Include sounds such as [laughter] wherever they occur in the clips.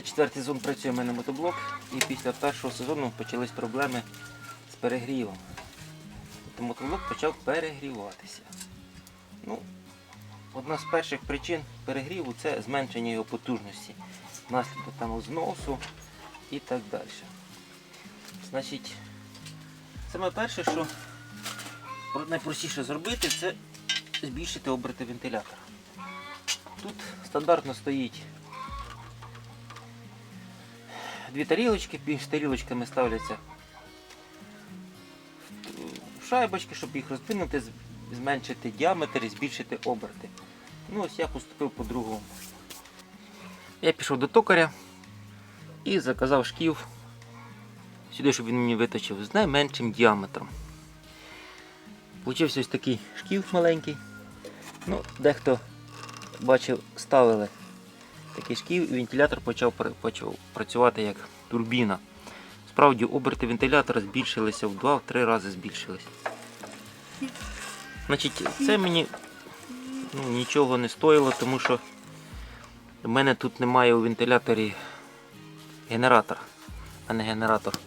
Четвертий сезон працює в мене мотоблок, і після першого сезону почались проблеми з перегрівом. Тобто мотоблок почав перегріватися. Ну, одна з перших причин перегріву це зменшення його потужності, наслідок там зносу і так далі. Значить, саме перше, що найпростіше зробити, це збільшити оберти вентилятора. Тут стандартно стоїть дві тарілочки, між тарілочками ставляться шайбочки, щоб їх роздвинути, зменшити діаметр і збільшити оберти. Ну ось я поступив по-другому. Я пішов до токаря і заказав шків сюди, щоб він мені виточив з найменшим діаметром. Получився ось такий шків маленький. Ну, дехто бачив, ставили такий шків і вентилятор почав, почав працювати як турбіна. Справді оберти вентилятора збільшилися в 2-3 рази збільшились. Значить, це мені ну, нічого не стоїло, тому що в мене тут немає у вентиляторі генератор, а не генератор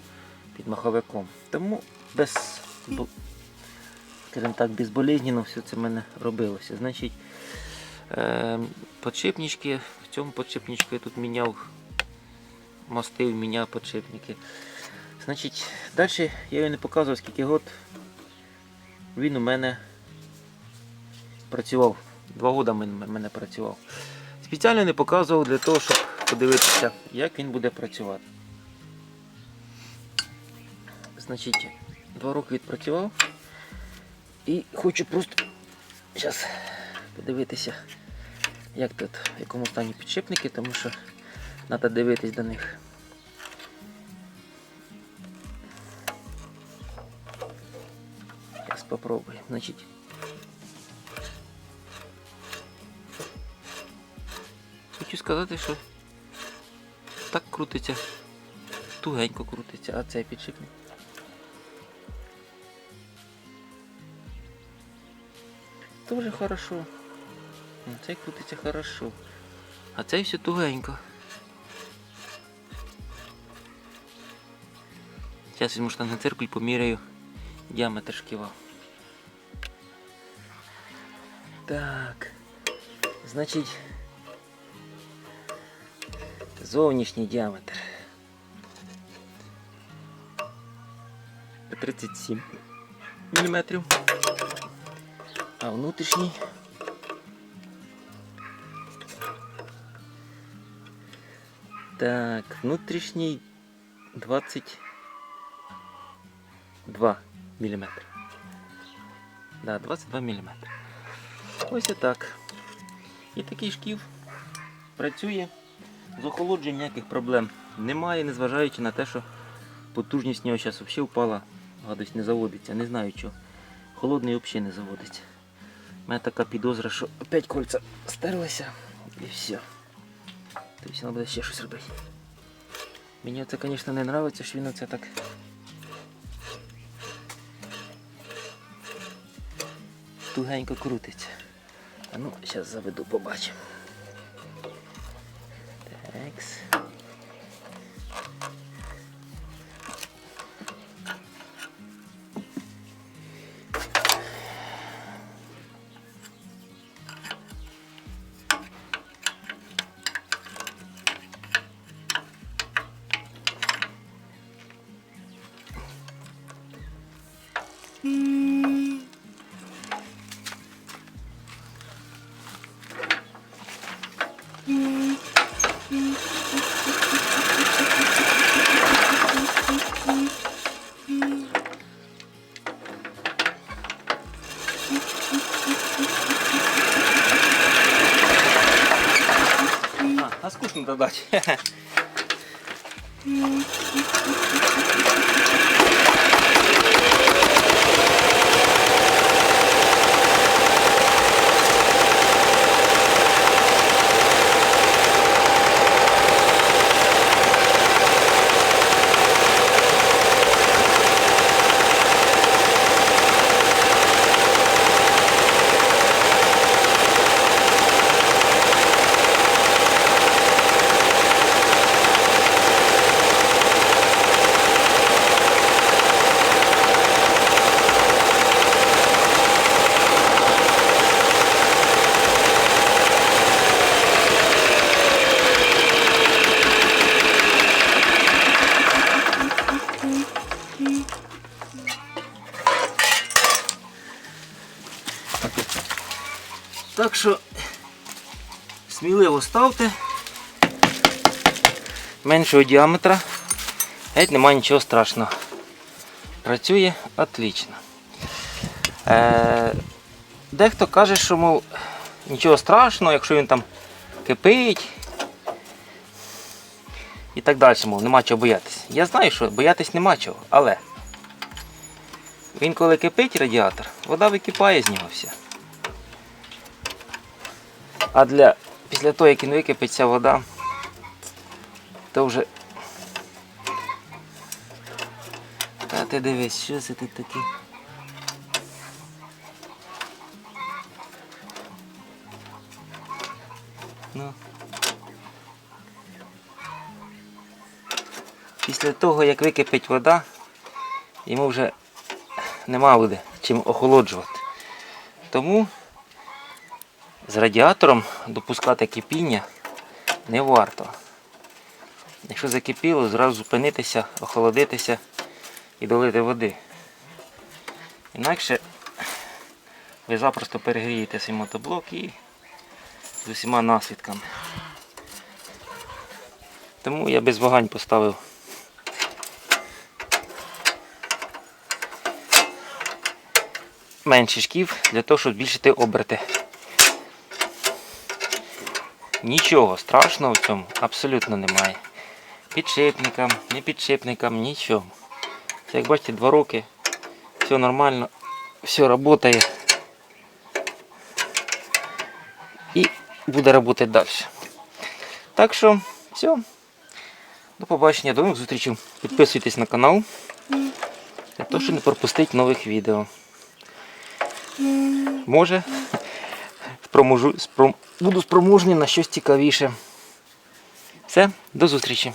під маховиком. Тому без, скажімо так, безболезненно все це в мене робилося. Значить, е, подшипнички, цьому подшипничку я тут міняв, мастив, міняв подшипники. Значить, далі я його не показував, скільки год він у мене працював. Два роки він у мене працював. Спеціально не показував для того, щоб подивитися, як він буде працювати. Значить, два роки відпрацював. І хочу просто зараз подивитися, як тут, в якому стані підшипники, тому що треба дивитись до них. Зараз спробую. Значить. Хочу сказати, що так крутиться, тугенько крутиться, а цей підшипник. Тоже хорошо. Ну, Цей крутиться хорошо. А цей все тугенько. Зараз візьму штангенциркуль і поміряю діаметр шківа. Так. Значить. Зовнішній діаметр. 37 мм. А внутрішній Так, внутрішній 22 мм. Да, 22 мм. Ось і так. І такий шків працює. З охолодженням ніяких проблем немає, незважаючи на те, що потужність нього зараз взагалі впала, гадость не заводиться. Не знаю чого. Холодний взагалі не заводиться. У мене така підозра, що опять кольця стерлися і все. Тобто треба буде ще щось робити. Мені це, звісно, не подобається, що він оце так. Тугенько крутиться. А ну, зараз заведу, побачимо. Такс. А, скучно додати. [laughs] Так що сміливо ставте. Меншого діаметра. Геть немає нічого страшного. Працює отлично. Е, дехто каже, що мов, нічого страшного, якщо він там кипить і так далі, мов, нема чого боятися. Я знаю, що боятись нема чого, але він коли кипить радіатор, вода википає з нього вся. А для після того, як він википить ця вода, то вже. Та ти дивись, що це тут таке? Ну. Після того, як википить вода, йому вже нема буде чим охолоджувати. Тому з радіатором допускати кипіння не варто. Якщо закипіло, зразу зупинитися, охолодитися і долити води. Інакше ви запросто перегрієте свій мотоблок і з усіма наслідками. Тому я без вагань поставив менший шків для того, щоб збільшити оберти. Нічого страшного в цьому абсолютно немає. Підшипникам, не підшипникам, нічого. Це, як бачите, два роки. Все нормально, все працює. І буде працювати далі. Так що, все. До побачення, до нових зустрічей. Підписуйтесь на канал, для того, щоб не пропустити нових відео. Може, спроможу, спром, буду спроможний на щось цікавіше. Все, до зустрічі.